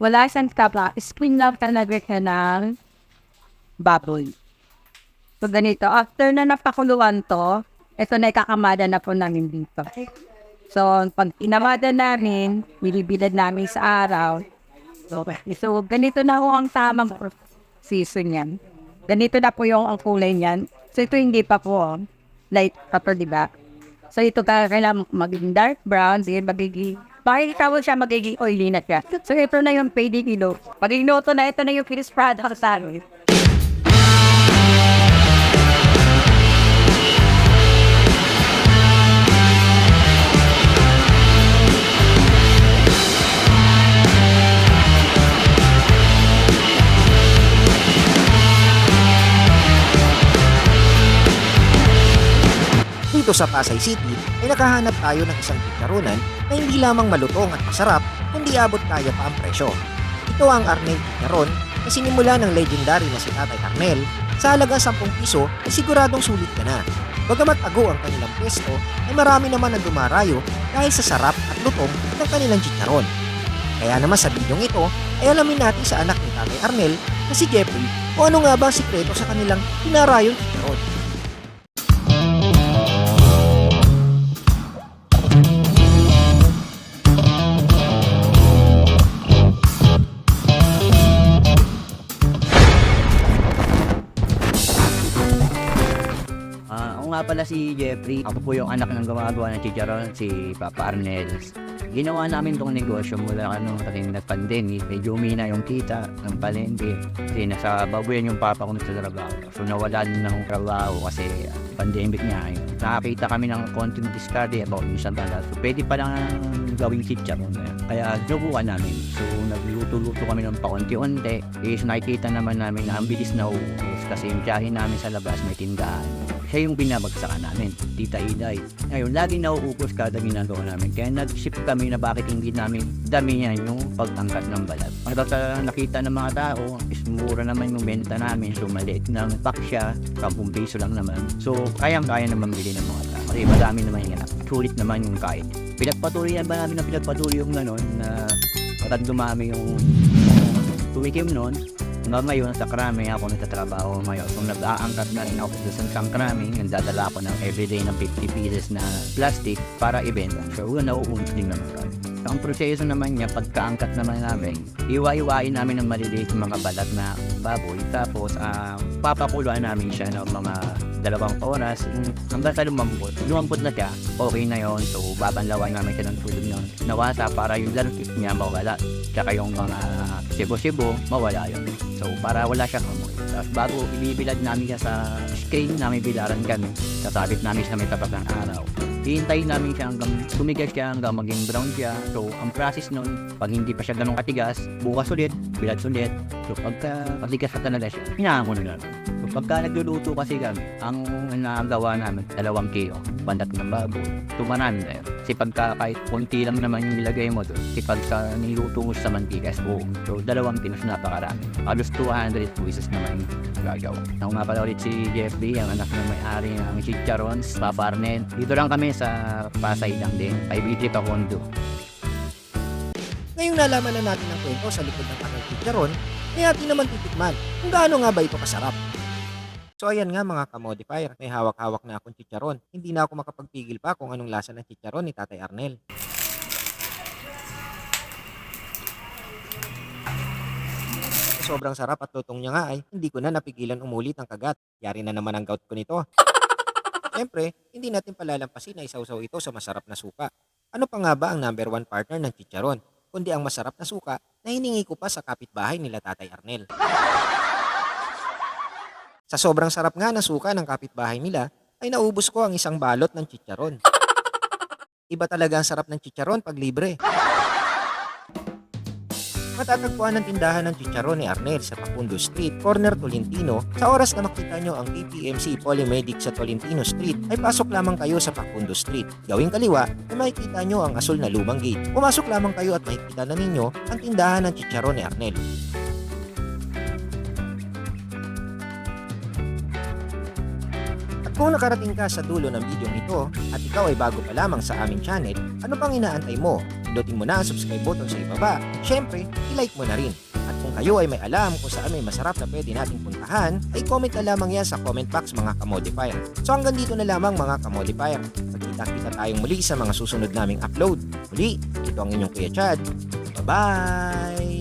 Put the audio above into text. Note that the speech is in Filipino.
Wala siyang taba. Spring lang talaga siya ng baboy. So, ganito. After na napakuluan to, ito na ikakamada na po namin dito. So, pag inamada namin, binibilad namin sa araw. So, so ganito na po ang tamang season yan. Ganito na po yung ang kulay niyan. So, ito hindi pa po light purple, di ba? So, ito ka kailangan magiging dark brown, then magiging Makikita mo siya magiging oily na siya. So, ito na yung pwede kilo. Pag inuto na, ito na yung finished product sa. Dito sa Pasay City ay nakahanap tayo ng isang chicharonan na hindi lamang malutong at masarap kundi abot kaya pa ang presyo. Ito ang Arnel Chicharon na sinimula ng legendary na si Tatay Arnel sa halaga 10 piso ay siguradong sulit ka na. Bagamat ago ang kanilang pwesto ay marami naman ang dumarayo dahil sa sarap at lutong ng kanilang chicharon. Kaya naman sa bidyong ito ay alamin natin sa anak ni Tatay Arnel na si Jeffrey kung ano nga ba ang sikreto sa kanilang pinarayong chicharon. Pala si Jeffrey. Ako po yung anak ng gumagawa ng chicharon, si Papa Arnels. Ginawa namin tong negosyo mula ano kasi nag-pandemic. Medyo umina yung kita ng palengke. Kasi nasa babuyan yung papa ko sa trabaho. So nawala din ng trabaho kasi pandemic nga yun. Nakakita kami ng konting discard about isang tala. So pwede pa lang gawing chicharon. Kaya sinubukan namin. So nagluto-luto kami ng paunti-unti. Is nakikita naman namin na ang bilis na uubos kasi yung tiyahin namin sa labas may tindahan siya yung binabagsakan namin, Tita Iday. Ngayon, lagi nauubos kada ginagawa namin. Kaya nag-ship kami na bakit hindi namin damihan yung pag-angkat ng balat. At sa nakita ng mga tao, is mura naman yung benta namin. So, maliit ng pack siya, 10 piso lang naman. So, kayang-kaya naman bili ng mga tao. Kasi madami naman anak. Sulit naman yung kain. Pinagpatuloy ba namin na pinagpatuloy yung gano'n na patag dumami yung tumikim noon, hanggang ngayon sa krami ako nagtatrabaho ngayon. So nag-aangkat na rin ako sa isang krami, nagdadala ako ng everyday ng 50 pieces na plastic para ibenta. So yun, nauunod din naman kami. Ang proseso naman niya, pagkaangkat naman namin, iwa-iwain namin ng maliliit mga balat na baboy. Tapos, ah, papakuluan namin siya ng mga dalawang oras yung hanggang sa lumambot. Lumambot na siya, okay na yon So, babanlawan namin siya ng tulog ng nawasa para yung lantik niya mawala. Tsaka yung mga sibo-sibo, mawala yun. So, para wala siyang amoy. Tapos, bago ibibilad namin siya sa screen, namin bilaran kami. Sasabit namin siya may tapat ng araw. Hihintayin namin siya hanggang tumigas siya, hanggang maging brown siya. So, ang process nun, pag hindi pa siya ganun katigas, bukas ulit, bilad ulit. So, pagka katigas na talaga siya, hinahan ko na lang. Pagka nagluluto kasi kami, ang nagawa namin, dalawang kilo, bandat ng baboy. Tumarami na yun. Kasi pagka kahit konti lang naman yung nilagay mo doon, kasi pag sa niluto mo sa mantigas, buo. So, dalawang kilos napakarami. Halos 200 pieces naman gagawa. Ako nga pala ulit si Jeffrey, ang anak ng may-ari ng Chicharons, Papa Arnel. Dito lang kami sa Pasay lang din, kay BJ Pacondo. Ngayong nalaman na natin ang kwento sa likod ng Arnel Chicharon, ay atin naman titikman kung gaano nga ba ito kasarap. So ayan nga mga kamodifier, may hawak-hawak na akong chicharon. Hindi na ako makapagpigil pa kung anong lasa ng chicharon ni Tatay Arnel. Sobrang sarap at lutong niya nga ay hindi ko na napigilan umulit ang kagat. Yari na naman ang gout ko nito. Siyempre, hindi natin palalampasin na isawsaw ito sa masarap na suka. Ano pa nga ba ang number one partner ng chicharon? Kundi ang masarap na suka na hiningi ko pa sa kapitbahay nila Tatay Arnel. Sa sobrang sarap nga na suka ng kapitbahay nila, ay naubos ko ang isang balot ng chicharon. Iba talaga ang sarap ng chicharon pag libre. Matatagpuan ang tindahan ng chicharon ni Arnel sa Pacundo Street, corner Tolentino. Sa oras na makita nyo ang KPMC Polymedic sa Tolentino Street, ay pasok lamang kayo sa Pacundo Street. Gawing kaliwa, ay makikita nyo ang asul na lumang gate. Pumasok lamang kayo at makikita na ninyo ang tindahan ng chicharon ni Arnel. Kung nakarating ka sa dulo ng video ito at ikaw ay bago pa lamang sa aming channel, ano pang inaantay mo? pindutin mo na ang subscribe button sa ibaba. Siyempre, i-like mo na rin. At kung kayo ay may alam kung saan may masarap na pwede nating puntahan, ay comment na lamang yan sa comment box mga kamodifier. So hanggang dito na lamang mga kamodifier. Magkita-kita tayong muli sa mga susunod naming upload. Muli, ito ang inyong Kuya Chad. Bye-bye!